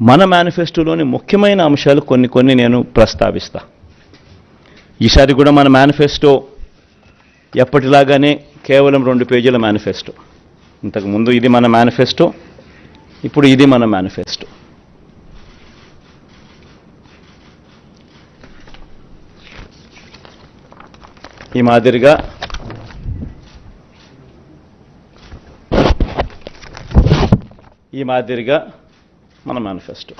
మన మేనిఫెస్టోలోని ముఖ్యమైన అంశాలు కొన్ని కొన్ని నేను ప్రస్తావిస్తా. ఈసారి కూడా మన మేనిఫెస్టో ఎప్పటిలాగానే కేవలం రెండు పేజీల మేనిఫెస్టో ఇంతకుముందు ఇది మన మేనిఫెస్టో ఇప్పుడు ఇది మన మేనిఫెస్టో ఈ మాదిరిగా ఈ మాదిరిగా మన మేనిఫెస్టో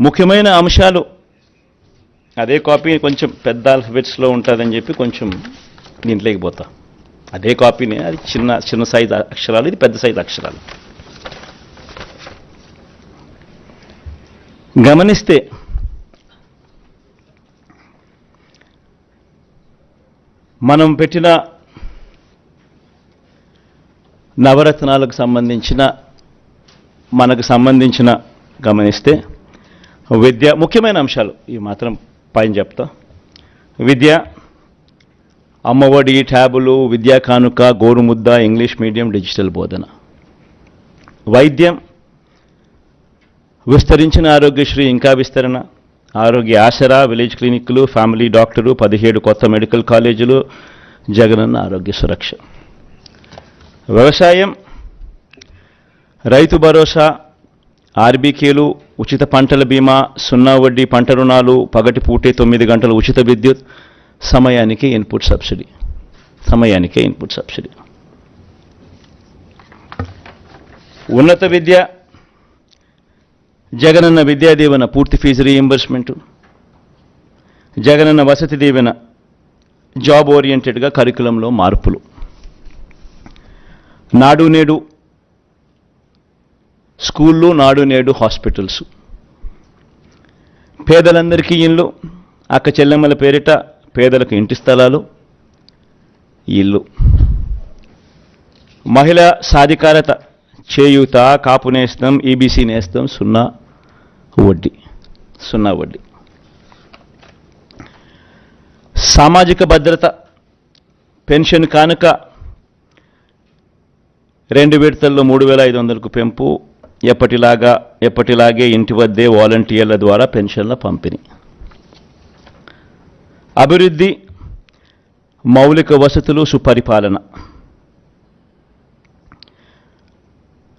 ముఖ్యమైన అంశాలు అదే కాపీ కొంచెం పెద్ద ఆల్ఫబెట్స్లో ఉంటుందని చెప్పి కొంచెం దీంట్లోకి పోతా. అదే కాపీనే అది చిన్న చిన్న సైజు అక్షరాలు ఇది పెద్ద సైజు అక్షరాలు. గమనిస్తే మనం పెట్టిన నవరత్నాలకు సంబంధించిన మనకు సంబంధించిన గమనిస్తే విద్య ముఖ్యమైన అంశాలు. ఇవి మాత్రం పైన చెప్తా. విద్య అమ్మఒడి ట్యాబులు విద్యా కానుక గోరుముద్ద ఇంగ్లీష్ మీడియం డిజిటల్ బోధన. వైద్యం విస్తరించిన ఆరోగ్యశ్రీ ఇంకా విస్తరణ. ఆరోగ్య ఆసరా విలేజ్ క్లినిక్లు ఫ్యామిలీ డాక్టరు పదిహేడు కొత్త మెడికల్ కాలేజీలు జగనన్న ఆరోగ్య సురక్ష. వ్యవసాయం రైతు భరోసా ఆర్బీకేలు ఉచిత పంటల బీమా సున్నా వడ్డీ పంట రుణాలు పగటి పూటే తొమ్మిది గంటలు ఉచిత విద్యుత్ సమయానికి ఇన్పుట్ సబ్సిడీ. సమయానికే ఇన్పుట్ సబ్సిడీ. ఉన్నత విద్య జగనన్న విద్యా దీవెన పూర్తి fee reimbursement Jagananna Vasathi Deevena job ఓరియంటెడ్గా కరికులంలో మార్పులు. నాడు నేడు స్కూళ్ళు నాడు నేడు హాస్పిటల్స్. పేదలందరికీ ఇల్లు అక్క చెల్లెమ్మల పేరిట పేదలకు ఇంటి స్థలాలు ఇల్లు. మహిళ సాధికారత చేయూత కాపు నేస్తం ఈబీసీ నేస్తం సున్నా వడ్డీ సున్నా వడ్డీ. సామాజిక భద్రత పెన్షన్ కానుక రెండు విడతల్లో మూడు వేల ఐదు వందలకు పెంపు. ఎప్పటిలాగా ఎప్పటిలాగే ఇంటి వద్దే వాలంటీర్ల ద్వారా పెన్షన్ల పంపిణీ. అభివృద్ధి మౌలిక వసతులు సుపరిపాలన.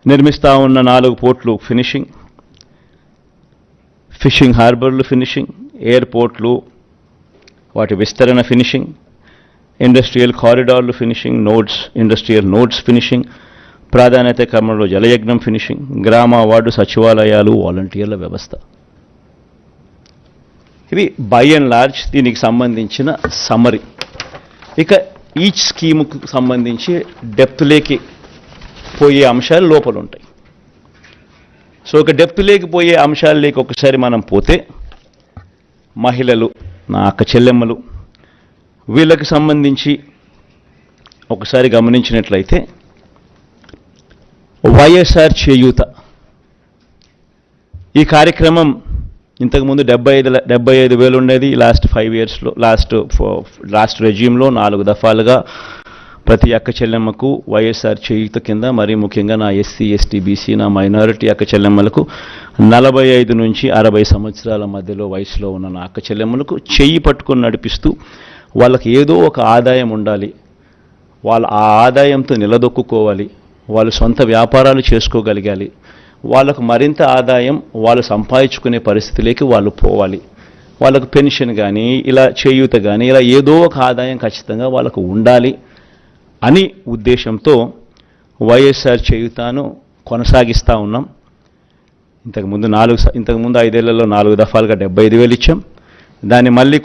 నిర్మిస్తా ఉన్న నాలుగు పోర్ట్లు ఫినిషింగ్. ఫిషింగ్ హార్బర్లు ఫినిషింగ్ ఎయిర్పోర్ట్లు వాటి విస్తరణ finishing industrial కారిడార్లు finishing nodes industrial nodes finishing ప్రాధాన్యత క్రమంలో జలయజ్ఞం ఫినిషింగ్ గ్రామ వార్డు సచివాలయాలు వాలంటీర్ల వ్యవస్థ. ఇది బై అండ్ లార్జ్ దీనికి సంబంధించిన సమరీ ఇక ఈచ్ స్కీముకు సంబంధించి డెప్త్లేకి పోయే అంశాలు లోపల ఉంటాయి సో ఒక డెప్త్లేకి పోయే అంశాలలోకి ఒకసారి మనం పోతే మహిళలు నా అక్క చెల్లెమ్మలు వీళ్ళకి సంబంధించి ఒకసారి గమనించినట్లయితే వైఎస్ఆర్ చేయూత. ఈ కార్యక్రమం ఇంతకుముందు డెబ్బై ఐదు డెబ్బై ఐదు వేలు ఉండేది. లాస్ట్ ఫైవ్ ఇయర్స్లో లాస్ట్ ఫో- లాస్ట్ రెజ్యూమ్లో నాలుగు దఫాలుగా ప్రతి అక్క చెల్లెమ్మకు వైఎస్ఆర్ చేయూత కింద మరీ ముఖ్యంగా నా ఎస్సీ ఎస్టీ బీసీ నా మైనారిటీ అక్క చెల్లెమ్మలకు నలభై ఐదు నుంచి అరవై సంవత్సరాల మధ్యలో వయసులో ఉన్న నా అక్క చెల్లెమ్మలకు చెయ్యి పట్టుకొని నడిపిస్తూ వాళ్ళకి ఏదో ఒక ఆదాయం ఉండాలి. వాళ్ళ ఆ ఆదాయంతో నిలదొక్కుకోవాలి. వాళ్ళు సొంత వ్యాపారాలు చేసుకోగలగాలి. వాళ్ళకు మరింత ఆదాయం వాళ్ళు సంపాదించుకునే పరిస్థితిలోకి వాళ్ళు పోవాలి. వాళ్ళకు పెన్షన్ కానీ ఇలా చేయూత కానీ ఇలా ఏదో ఒక ఆదాయం ఖచ్చితంగా వాళ్ళకు ఉండాలి అని ఉద్దేశంతో వైఎస్ఆర్ చేయూతాను కొనసాగిస్తూ ఉన్నాం. ఇంతకుముందు నాలుగు ఇంతకుముందు ఐదేళ్ళలో నాలుగు దఫాలుగా డెబ్బై ఐదు వేలు ఇచ్చాం. దాన్ని మళ్ళీ